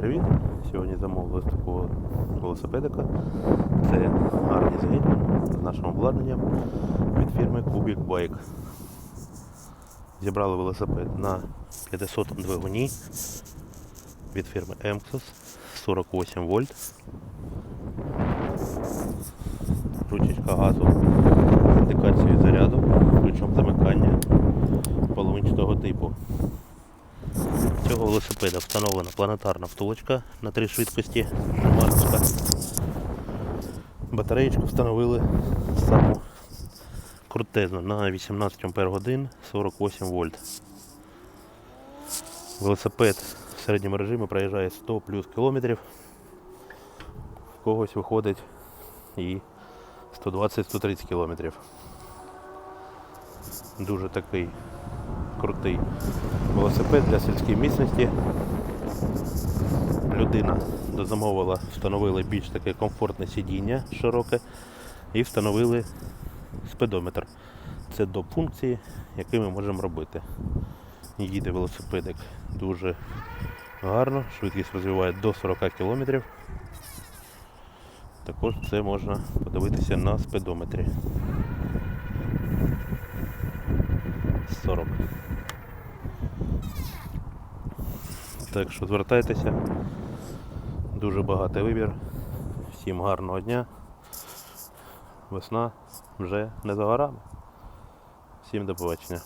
привіт! Сьогодні замовили такого велосипедика. Це Арніс Гетьман з нашим обладнанням від фірми Kubik Bike. Зібрали велосипед на 500 двигуні від фірми Emxos 48 вольт. Ручечка газу з індикацією заряду, ключом замикання Цього велосипеда встановлена планетарна втулочка на три швидкості Шимановська. Батареєчку встановили саму крутезну на 18 Ампер годин 48 вольт. Велосипед в середньому режимі проїжджає 100 плюс кілометрів. В когось виходить і 120-130 кілометрів. Дуже такий крутий велосипед для сільської місцевості. Людина дозамовила, встановили більш таке комфортне сидіння широке і встановили спидометр. Це до функції, які ми можемо робити. Їде велосипедик дуже гарно, швидкість розвиває до 40 км. Також це можна подивитися на спидометрі. 40. Так що звертайтеся. Дуже багатий вибір. Всім гарного дня. Весна вже не за горами. Всім до побачення.